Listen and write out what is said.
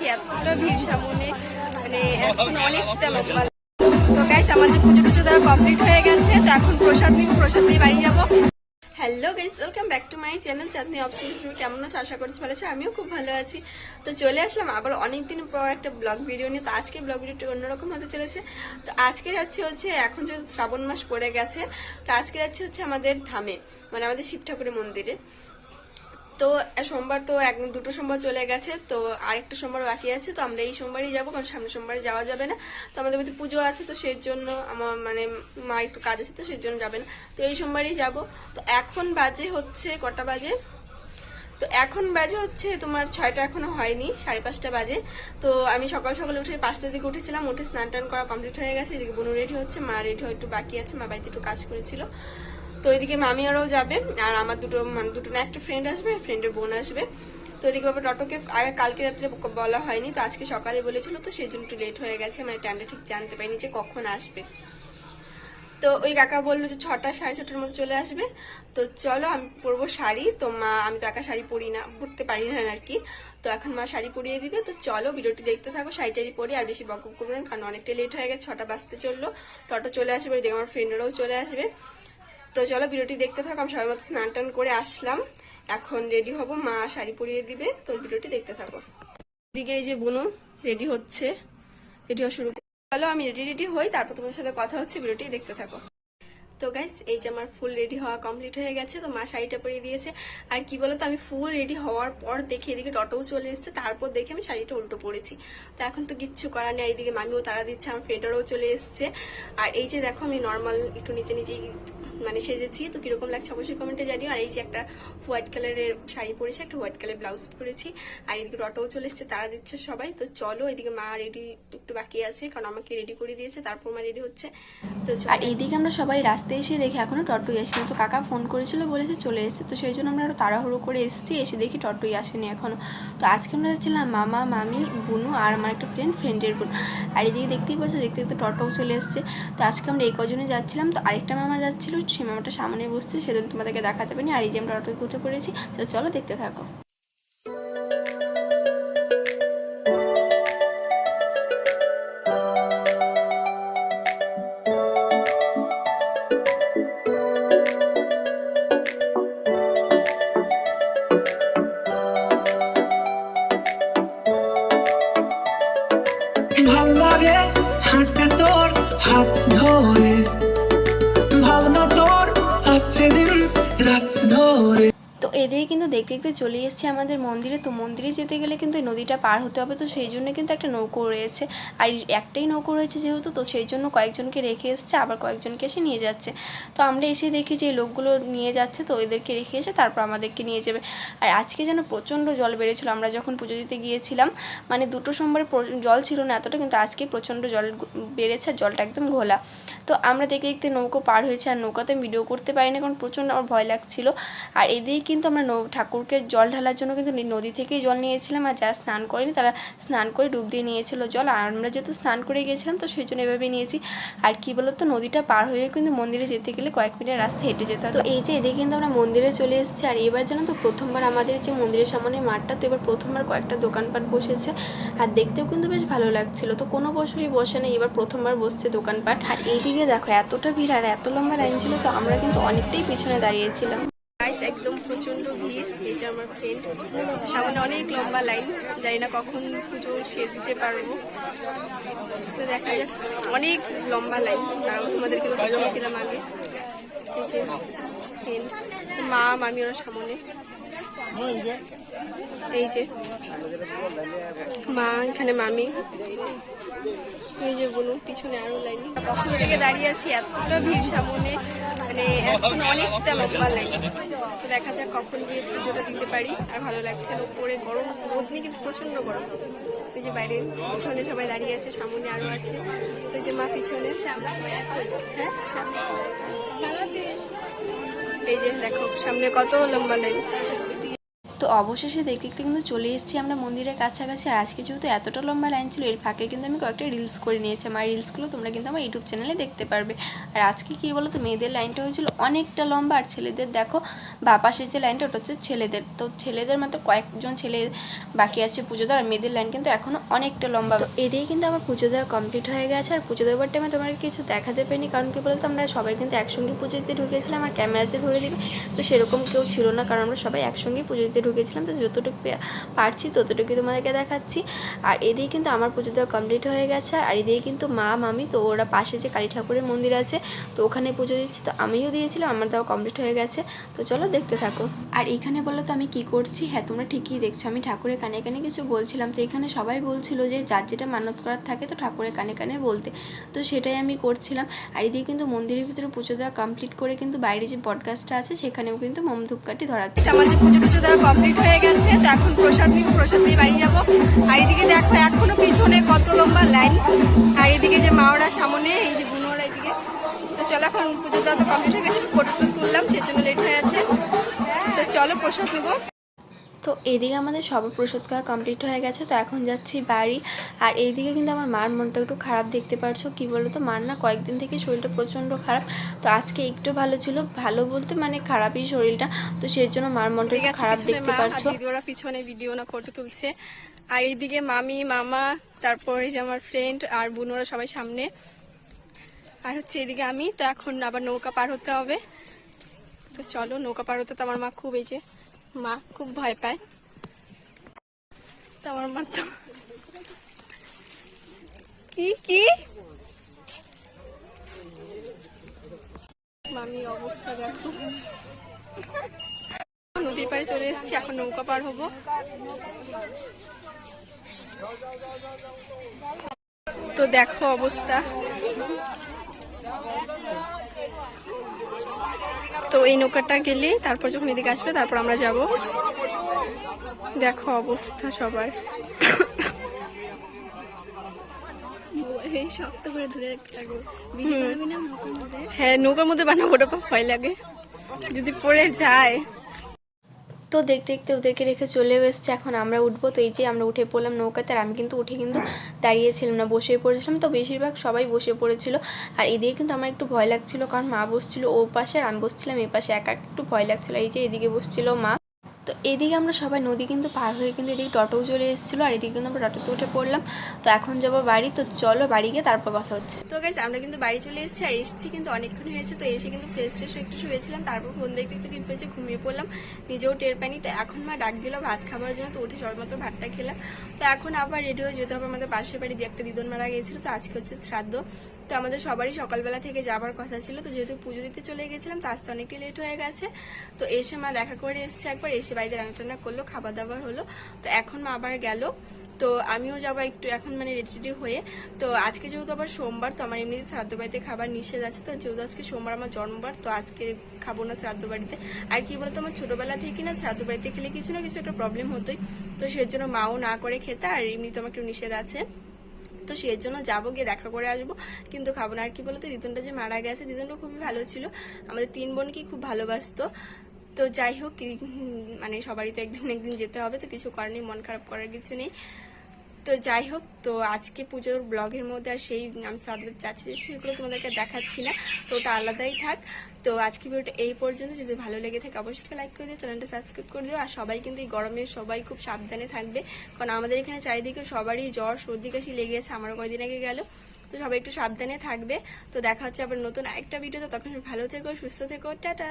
দাঁড়িয়েছি এতটা ভিড় সামনে মানে এখন অনেকটা লম্বা। তো গাইস আমাদের পুজো টুজো দেওয়া কমপ্লিট হয়ে গেছে, তো এখন প্রসাদ নিব, প্রসাদ নিয়ে বাড়ি যাব। Hello guys welcome back to my channel Chandni option কেমন আছো? আশা করছি ভালো আছো, আমিও খুব ভালো আছি। তো চলে আসলাম আবার অনেক দিন পর একটা ব্লগ ভিডিও নিয়ে। তো আজকে ব্লগ ভিডিওটি অন্যরকম হতে চলেছে। তো আজকে যাচ্ছে হচ্ছে, এখন যেহেতু শ্রাবণ মাস পড়ে গেছে, তো আজকে যাচ্ছে হচ্ছে আমাদের ধামে মানে আমাদের শিব ঠাকুরের মন্দিরে। তো সোমবার তো এক, দুটো সোমবার চলে গেছে, তো আরেকটা সোমবার বাকি আছে, তো আমরা এই সোমবারই যাব, কারণ সামনে সোমবারে যাওয়া যাবে না। তো আমাদের বাড়িতে পুজো আছে, তো সেই জন্য আমার মানে মা একটু কাজ আছে, তো সেই জন্য যাবে না। তো এই সোমবারই যাব। তো এখন বাজে হচ্ছে কটা বাজে? তো এখন বাজে হচ্ছে তোমার ছয়টা এখনও হয়নি, সাড়ে পাঁচটা বাজে। তো আমি সকাল সকাল উঠে পাঁচটার দিকে উঠেছিলাম, উঠে স্নান টান করা কমপ্লিট হয়ে গেছে, এদিকে বোনু রেডি হচ্ছে, মা রেডি হয়ে একটু বাকি আছে, মা বাড়িতে একটু কাজ করেছিল। তো এদিকে মামি আরও যাবে, আর আমার দুটো মানে দুটো না, একটা ফ্রেন্ড আসবে ফ্রেন্ডের বোন আসবে। তো এদিকে বাবা টটোকে আগে কালকে রাত্রে বলা হয়নি, তো আজকে সকালে বলেছিল তো সেই জন্য একটু লেট হয়ে গেছে মানে টাইমটা ঠিক জানতে পারিনি যে কখন আসবে। তো ওই কাকা বলল যে ছটা, সাড়ে ছটার মধ্যে চলে আসবে। তো চলো, আমি পরবো শাড়ি, তো মা, আমি তো একা শাড়ি পরি না, পরতে পারি না আর কি। তো এখন মা শাড়ি পরিয়ে দিবে, তো চলো ভিডিওটি দেখতে থাকো শাড়িটারি পরে, আর বেশি বক বক করবেন কারণ অনেকটা লেট হয়ে গেছে, ছটা বাজতে চলল। টোটো চলে আসবে, ওইদিকে আমার ফ্রেন্ডরাও চলে আসবে। তো চলো ভিডিওটি দেখতে থাকো, আমি সবাই মতো স্নান টান করে আসলাম। এখন রেডি হব, মা শাড়ি পরিয়ে দিবে, তো ভিডিওটি দেখতে থাকো। এদিকে এই যে বোনু রেডি হচ্ছে রেডি হওয়া শুরু। চলো আমি রেডি রেডি হই, তারপর তোমার সাথে কথা হচ্ছে, ভিডিওটি দেখতে থাকো। তো গাইস এই যে আমার ফুল রেডি হওয়া কমপ্লিট হয়ে গেছে, তো মা শাড়িটা পরিয়ে দিয়েছে। আর কি বলতো, আমি ফুল রেডি হওয়ার পর দেখে এদিকে টটোও চলে এসেছে, তারপর দেখে আমি শাড়িটা উল্টো পরেছি। তো এখন তো কিচ্ছু করার নেই, এইদিকে মামিও তারা দিচ্ছে, আমার ফ্রেন্ডারও চলে এসছে। আর এই যে দেখো, আমি নর্মাল একটু নিচে নিচেই মানে সেজেছি। তো কীরকম লাগছে অবশ্যই কমেন্টে জানিও। আর এই যে একটা হোয়াইট কালারের শাড়ি পরেছি, একটা হোয়াইট কালার ব্লাউজ পরেছি। আর এদিকে টটোও চলে এসছে, তারা দিচ্ছে সবাই। তো চলো এদিকে মা রেডি একটু বাকি আছে, কারণ আমাকে রেডি করে দিয়েছে, তারপর মা রেডি হচ্ছে। তো আর এইদিকে আমরা সবাই রাস্তায় এসে দেখি এখনও টটোই আসেনি। তো কাকা ফোন করেছিল, বলেছে চলে এসেছে। তো সেই জন্য আমরা আরও তাড়াহুড়ো করে এসেছি, এসে দেখি টটোই আসেনি এখনও। তো আজকে আমরা যাচ্ছিলাম মামা, মামি, বুনু আর আমার একটা ফ্রেন্ড ফ্রেন্ডের বোন। আর এদিকে দেখতেই পাচ্ছ, দেখতে দেখতে টটোও চলে এসেছে। তো আজকে আমরা এই কজনে যাচ্ছিলাম। তো আরেকটা মামা যাচ্ছিল সেই মামাটা সামনে বসছে, সেদিন তোমাদেরকে দেখাতে পারিনি। আর এই যে আমরা অর্ডার করতে পড়েছি, তো চলো দেখতে থাকো। এদিকে কিন্তু দেখতে দেখতে চলে এসেছে আমাদের মন্দিরে। তো মন্দিরে যেতে গেলে কিন্তু এই নদীটা পার হতে হবে। তো সেই জন্য কিন্তু একটা নৌকো রয়েছে। আর একটাই নৌকো রয়েছে যেহেতু, তো সেই জন্য কয়েকজনকে রেখে এসছে, আবার কয়েকজনকে এসে নিয়ে যাচ্ছে। তো আমরা এসে দেখি যে লোকগুলো নিয়ে যাচ্ছে, তো এদেরকে রেখে এসে তারপর আমাদেরকে নিয়ে যাবে। আর আজকে যেন প্রচণ্ড জল বেড়েছিল, আমরা যখন পুজো দিতে গিয়েছিলাম মানে দুটো সোমবারে জল ছিল না এতটা, কিন্তু আজকে প্রচণ্ড জল বেড়েছে আর জলটা একদম ঘোলা। তো আমরা দেখতে দেখতে নৌকো পার হয়েছে, আর নৌকাতে ভিডিও করতে পারি না কারণ প্রচণ্ড আমার ভয় লাগছিল। আর এদিকে কিন্তু আমরা নৌ ঠাকুরকে জল ঢালার জন্য কিন্তু নদী থেকেই জল নিয়েছিলাম আর যারা স্নান করেনি তারা স্নান করে ডুব দিয়ে নিয়েছিল জল। আর আমরা যেহেতু স্নান করে গিয়েছিলাম তো সেই জন্য এভাবে নিয়েছি। আর কি বলতো, নদীটা পার হয়ে কিন্তু মন্দিরে যেতে গেলে কয়েক মিনিটের রাস্তা হেঁটে যেতে তো এই যে এদিকে কিন্তু আমরা মন্দিরে চলে এসেছি। আর এবার যেন তো, প্রথমবার আমাদের যে মন্দিরের সামনে মাঠটা, তো এবার প্রথমবার কয়েকটা দোকানপাট বসেছে। আর দেখতেও কিন্তু বেশ ভালো লাগছিল। তো কোনো বছরই বসে না এবার প্রথমবার বসছে দোকানপাট। আর এইদিকে দেখো, এতটা ভিড় আর এত লম্বা লাইন ছিল, তো আমরা কিন্তু অনেকটাই পিছনে দাঁড়িয়েছিলাম। একদম যে সামনে অনেক লম্বা লাইন, জানি না কখন পুজো সে দিতে পারব। তো দেখা যাক, অনেক লম্বা লাইন। তারাও তোমাদেরকে তো দিলাম আগে। এই যে মা মামি ওরা সামনে। এই যে মা, এখানে মামি। এই যে বলুন, পিছনে আরও লাইন কখন থেকে দাঁড়িয়ে আছি, এতটা ভিড় সামনে মানে এখন অনেকটা লম্বা লাইন তো দেখা যাক কখন গিয়ে পুজোটা দিতে পারি। আর ভালো লাগছে উপরে গরম রোদ কিন্তু প্রচণ্ড গরম। এই যে বাইরে, পিছনে সবাই দাঁড়িয়ে আছে, সামনে আরও আছে। এই যে মা পিছনে। হ্যাঁ? এই যে দেখো, সামনে কত লম্বা লাইন তো অবশেষে দেখতে দেখতে কিন্তু চলে এসেছি আমরা মন্দিরের কাছাকাছি। আর আজকে যেহেতু এতটা লম্বা লাইন ছিল, এর ফাঁকে কিন্তু আমি কয়েকটা রিলস করে নিয়েছি। আমার রিলসগুলো তোমরা কিন্তু আমার ইউটিউব চ্যানেলে দেখতে পারবে। আর আজকে কী বলো তো মেয়েদের লাইনটা হয়েছিল অনেকটা লম্বা। আর ছেলেদের দেখো বা পাশের যে লাইনটা ওটা হচ্ছে ছেলেদের। তো ছেলেদের মতো কয়েকজন ছেলে বাকি আছে পুজো দেওয়ার মেয়েদের লাইন কিন্তু এখনও অনেকটা লম্বা। এদিকে কিন্তু আমার পুজো দেওয়া কমপ্লিট হয়ে গেছে আর পুজো দেওয়ার টাইমে তোমার কিছু দেখাতে পারিনি, কারণ কি বলতো, আমরা সবাই কিন্তু একসঙ্গে পুজো দিতে ঢুকেছিলাম আর ক্যামেরা যে ধরে দিবে, তো সেরকম কেউ ছিল না, কারণ আমরা সবাই একসঙ্গেই পুজো দিতে ঢুকেছিলাম। তো যতটুকু পারছি ততটুকুই তোমাদেরকে দেখাচ্ছি। আর এদিকে কিন্তু আমার পুজো দেওয়া কমপ্লিট হয়ে গেছে, আর এদিকে কিন্তু মা, মামি, তো ওরা পাশে যে কালী ঠাকুরের মন্দির আছে, তো ওখানে পুজো দিচ্ছি। তো আমিও দিয়েছিলাম, আমার দেওয়া কমপ্লিট হয়ে গেছে। তো চলো দেখতে থাকো। আর এখানে বলো তো আমি কি করছি? হ্যাঁ তোমরা ঠিকই দেখছ। আমি ঠাকুরের কানে কানে কিছু বলছিলাম। তো এখানে সবাই বলছিল যে যার যেটা মানত করার থাকে তো ঠাকুরের কানে কানে বলতে। তো সেটাই আমি করছিলাম। আর এদিকে কিন্তু মন্দিরের ভিতরে পুজো দেওয়া কমপ্লিট করে কিন্তু বাইরে যে পডকাস্টটা আছে, সেখানেও কিন্তু মোম ধূপকাঠি ধরাচ্ছে আমাদের পুজো পুজো দেওয়া কমপ্লিট হয়ে গেছে। তো এখন প্রসাদ নিব, প্রসাদ নিয়ে বাড়ি যাব। আর এদিকে দেখো এখনও পিছনে কত লম্বা লাইন আর এদিকে যে মাওরা সামনে, এই যে বুনোরা এদিকে। তো চলো এখন পুজো দেওয়া তো কমপ্লিট হয়ে গেছে ফটো তুললাম, সেই জন্য লেট হয়ে আছে। প্রসাদ নিবো তো এদিকে আমাদের সবার প্রসাদ খাওয়া কমপ্লিট হয়ে গেছে তো এখন যাচ্ছি বাড়ি। আর এইদিকে কিন্তু আমার মার মনটা একটু খারাপ দেখতে পারছ কি বলো তো মার না কয়েকদিন থেকে শরীরটা প্রচণ্ড খারাপ তো আজকে একটু ভালো ছিল। ভালো বলতে মানে খারাপই শরীরটা তো সেই জন্য মার মনটা একটু খারাপ দেখতে পারছ। ওরা পিছনে ভিডিও না ফটো তুলছে। আর এইদিকে মামি মামা তারপরে যে আমার ফ্রেন্ড আর বোনরা সবাই সামনে। আর হচ্ছে এদিকে আমি তো এখন আবার নৌকা পার হতে হবে। তো চলো, নৌকা পার হতে তো আমার মা খুব এই যে, মা খুব ভয় পায়। তো আমার মা তো কি কি? মামির অবস্থা দেখো। নদীর পাড়ে চলে এসেছি, এখন নৌকা পার হব। তো দেখো অবস্থা। তো এই নৌকাটা গেলে তারপর যখন এদিকে আসবে তারপর আমরা যাব। দেখো অবস্থা সবার। শক্ত করে ধরে। হ্যাঁ নৌকার মধ্যে বানাবো ওটা ভয় লাগে। যদি পড়ে যায়। তো দেখতে দেখতে ওদেরকে রেখে চলেও এসছে। এখন আমরা উঠবো। তো এই যে আমরা উঠে পড়লাম নৌকাতে, আর আমি কিন্তু উঠে কিন্তু দাঁড়িয়েছিলাম না, বসে পড়েছিলাম। তো বেশিরভাগ সবাই বসে পড়েছিল। আর এদিকে কিন্তু আমার একটু ভয় লাগছিল, কারণ মা বসছিল ও পাশে আর আমি বসছিলাম এ পাশে। একা একটু ভয় লাগছিল। এই যে এদিকে বসছিল মা। তো এদিকে আমরা সবাই নদী কিন্তু পার হয়ে কিন্তু এদিকে টোটোও চলে এসেছিল, আর এদিকে কিন্তু আমরা টোটোতে উঠে পড়লাম। তো এখন যাব বাড়ি, তো চলো বাড়ি গিয়ে তারপর কথা হচ্ছে। তো গাইস আমরা কিন্তু বাড়ি চলে এসেছি, আর এসেছি কিন্তু অনেকক্ষণ হয়েছে, তো এসে কিন্তু ফ্রেশ ট্রেশ একটু শুয়েছিলাম, তারপর ফোন দেখতে দেখতে কি হয়েছে ঘুমিয়ে পড়লাম, নিজেও টের পাইনি। তো এখন মা ডাক দিল ভাত খাবার জন্য, তো উঠে সবেমাত্র ভাতটা খেলাম। তো এখন আবার রেডি হয়ে যেতে হবে, আমাদের পাশের বাড়ি দিয়ে একটা দিদন মারা গিয়েছিল তো আজকে হচ্ছে শ্রাদ্ধ। তো আমাদের সবারই সকালবেলা থেকে যাবার কথা ছিল, তো যেহেতু পুজো দিতে চলে গেছিলাম, তো আসতে অনেকটাই লেট হয়ে গেছে। তো এসে মা দেখা করে এসছে একবার, এসে বাড়িতে রান্না করল খাবার দাবার হলো। তো এখন মা আবার গেল। তো আমিও যাব একটু এখন মানে রেডি টেডি হয়ে। তো আজকে যেহেতু আবার সোমবার, তো আমার এমনিতে শ্রাদ্ধ বাড়িতে খাবার নিষেধ আছে। তো যেহেতু আজকে সোমবার আমার জন্মবার, তো আজকে খাব না শ্রাদ্ধ বাড়িতে। আর কি বলতো, আমার ছোটবেলা থেকে না শ্রাদ্ধ বাড়িতে খেলে কিছু না কিছু একটা প্রবলেম হতোই। তো সেজন্য মাও না করে খেতে, আর এমনিতে আমার একটু নিষেধ আছে। তো সেই জন্য যাব, গিয়ে দেখা করে আসব। কিন্তু খাব না। আর কি বলতো, দিদুনটা যে মারা গেছে, দিদুনটা খুবই ভালো ছিল। আমাদের তিন বোনকেই খুব ভালোবাসতো। তো যাই হোক মানে সবারই তো একদিন একদিন যেতে হবে, তো কিছু করার নেই, মন খারাপ করার কিছু নেই। তো যাই হোক, তো আজকে পুজোর ব্লগের মধ্যে আর সেই, আমি যাচ্ছি যে সেগুলো তোমাদেরকে দেখাচ্ছি না, তো ওটা আলাদাই থাক। তো আজকে ভিডিওটা এই পর্যন্ত, যদি ভালো লেগে থাকে অবশ্যই লাইক করে দিও, চ্যানেলটা সাবস্ক্রাইব করে দিও, আর সবাই কিন্তু এই গরমে সবাই খুব সাবধানে থাকবে, কারণ আমাদের এখানে চারিদিকে সবারই জ্বর, সর্দি, কাশি লেগে গেছে, আমারও কয়দিন আগে গেল। তো সবাই একটু সাবধানে থাকবে। তো দেখা হচ্ছে আবার নতুন একটা ভিডিওতে তখন ভালো থেকো, সুস্থ থেকো, টাটা।